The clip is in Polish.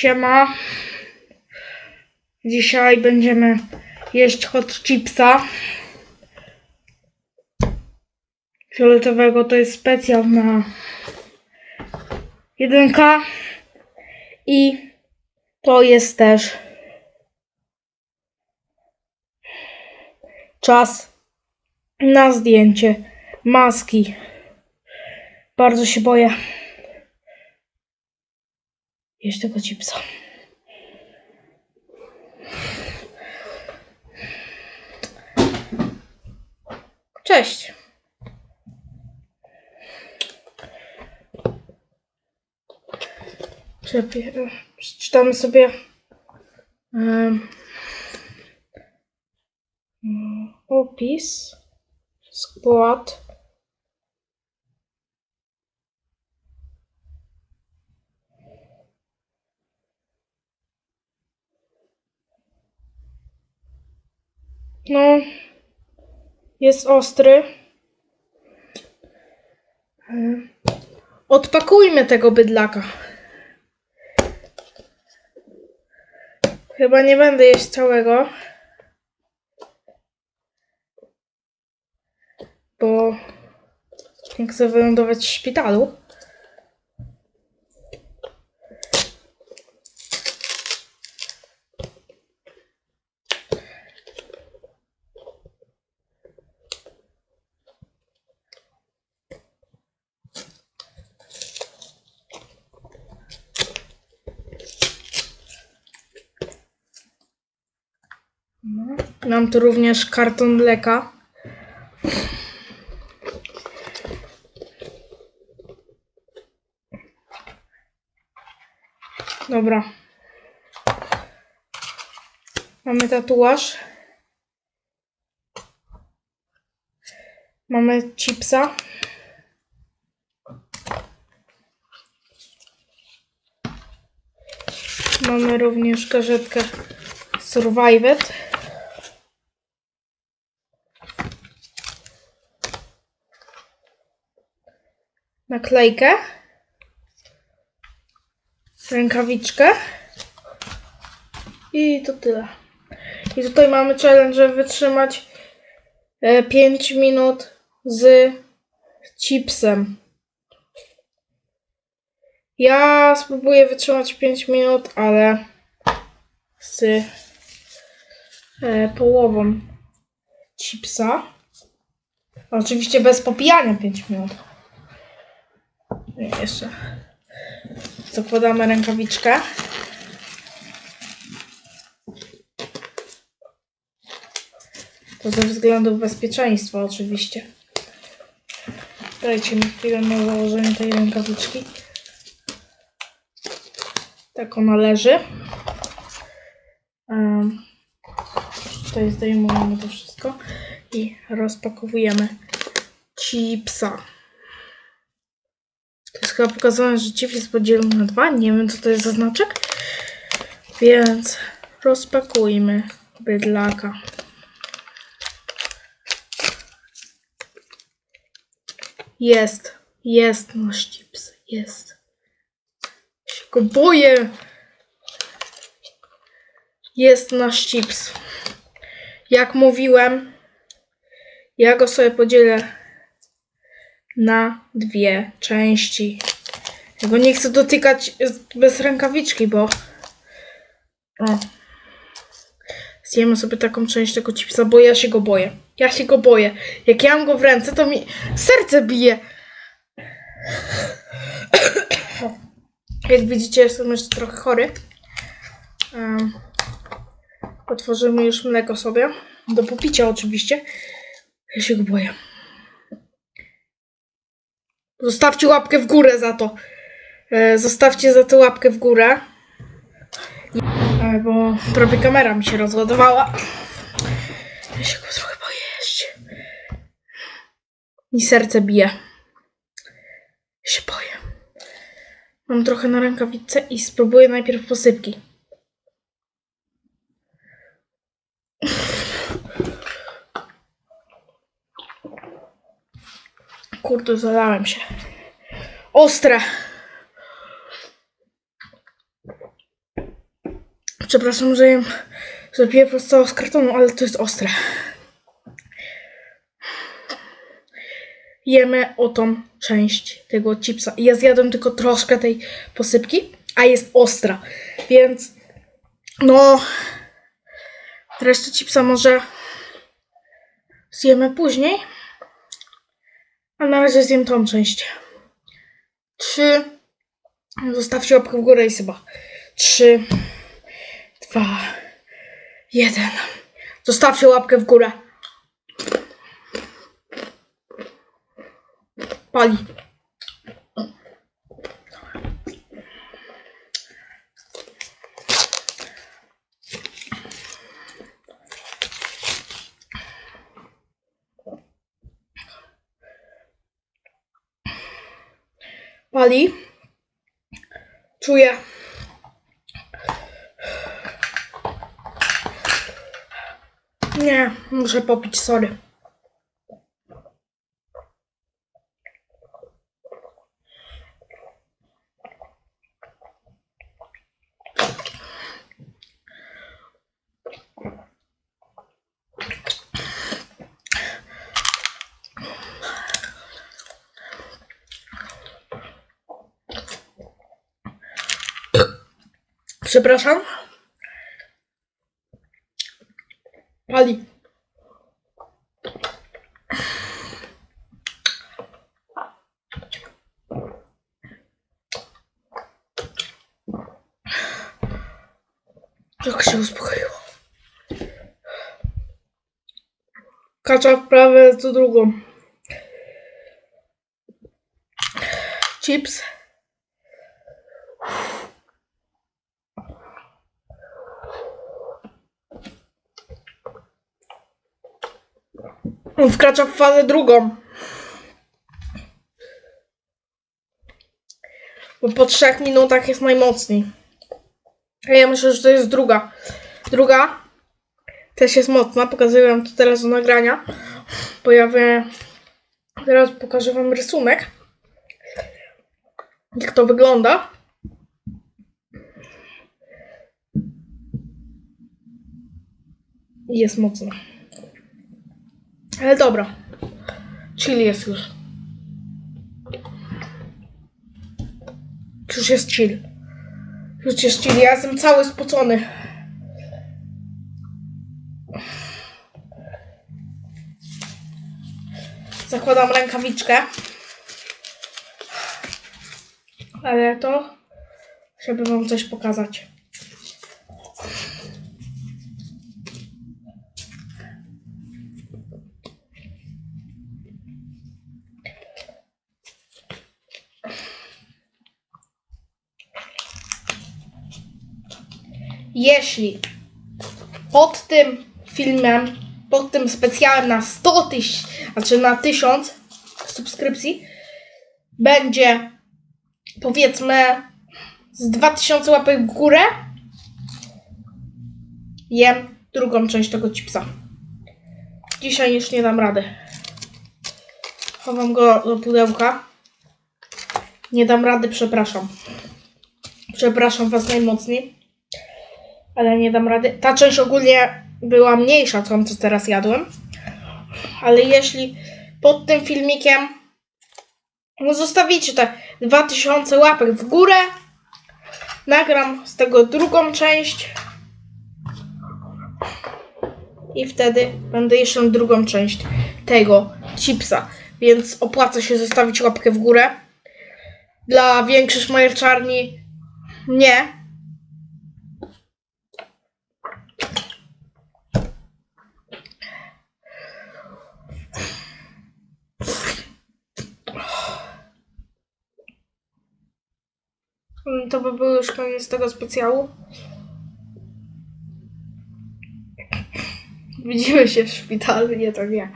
Siema. Dzisiaj będziemy jeść hot chipsa. Fioletowego to jest specjal na 1K. I to jest też czas na zdjęcie maski. Bardzo się boję jeść tego chipsa. Cześć. Przeczytamy sobie mm, opis, skład. No, jest ostry. Odpakujmy tego bydlaka. Chyba nie będę jeść całego. Bo nie chcę wylądować w szpitalu. No. Mam tu również karton mleka. Dobra. Mamy tatuaż. Mamy chipsa. Mamy również gazetkę Survived. Naklejkę, rękawiczkę i to tyle. I tutaj mamy challenge, żeby wytrzymać 5 minut z chipsem. Ja spróbuję wytrzymać 5 minut, ale z e, połową chipsa. Oczywiście bez popijania 5 minut. Nie, jeszcze. Zakładamy rękawiczkę. To ze względów bezpieczeństwa oczywiście. Dajcie mi chwilę na założenie tej rękawiczki. Tak ona leży. Tutaj zdejmujemy to wszystko i rozpakowujemy chipsa. To jest chyba pokazane, że chips jest podzielony na dwa. Nie wiem, co to jest za znaczek. Więc rozpakujmy bydlaka. Jest. Jest nasz chips. Jest. Się go boję. Jest nasz chips. Jak mówiłem, ja go sobie podzielę na dwie części. Ja go nie chcę dotykać bez rękawiczki, bo. O. Zjemy sobie taką część tego chipsa, bo ja się go boję. Ja się go boję. Jak ja mam go w ręce, to mi serce bije. Jak widzicie, jestem jeszcze trochę chory. Um, otworzymy już mleko sobie. Do popicia oczywiście. Ja się go boję. Zostawcie łapkę w górę za to. E, Zostawcie za to łapkę w górę. E, Bo prawie kamera mi się rozładowała. Ja się go trochę boję. Mi serce bije. Ja się boję. Mam trochę na rękawicy i spróbuję najpierw posypki. Kurde, zalałem się. Ostre. Przepraszam, że jem, piję prosto z kartonu, ale to jest ostre. Jemy o tą część tego chipsa. Ja zjadłem tylko troszkę tej posypki, a jest ostra. Więc no resztę chipsa może zjemy później. A na razie zjem tą część. Trzy. Zostawcie łapkę w górę i chyba. Trzy, dwa, jeden. Zostawcie łapkę w górę. Pali. Pali. Czuję. Nie, muszę popić, sorry. Przepraszam. Pali. Jak się uspokoiło. Kacza w prawe, co drugą. Chips. Wkracza w fazę drugą. Bo po trzech minutach jest najmocniej. A ja myślę, że to jest druga. Druga też jest mocna. Pokazuję wam to teraz do nagrania. Pojawię. Teraz pokażę wam rysunek. Jak to wygląda. Jest mocna. Ale dobra. Chill jest już. Już jest chill. Już jest chill. Ja jestem cały spocony. Zakładam rękawiczkę. Ale to, żeby wam coś pokazać. Jeśli pod tym filmem, pod tym specjalem na 100 tysięcy, znaczy na 1000 subskrypcji, będzie powiedzmy z 2000 łapek w górę, jem drugą część tego chipsa. Dzisiaj już nie dam rady. Chowam go do pudełka. Nie dam rady, przepraszam. Przepraszam Was najmocniej ale nie dam rady. Ta część ogólnie była mniejsza, tą co teraz jadłem. Ale jeśli pod tym filmikiem no zostawicie te 2000 łapek w górę, nagram z tego drugą część i wtedy będę jeszcze drugą część tego chipsa. Więc opłaca się zostawić łapkę w górę. Dla większych szmajerczarni nie, To by był już koniec tego specjału. Widzimy się w szpitalu, nie to nie.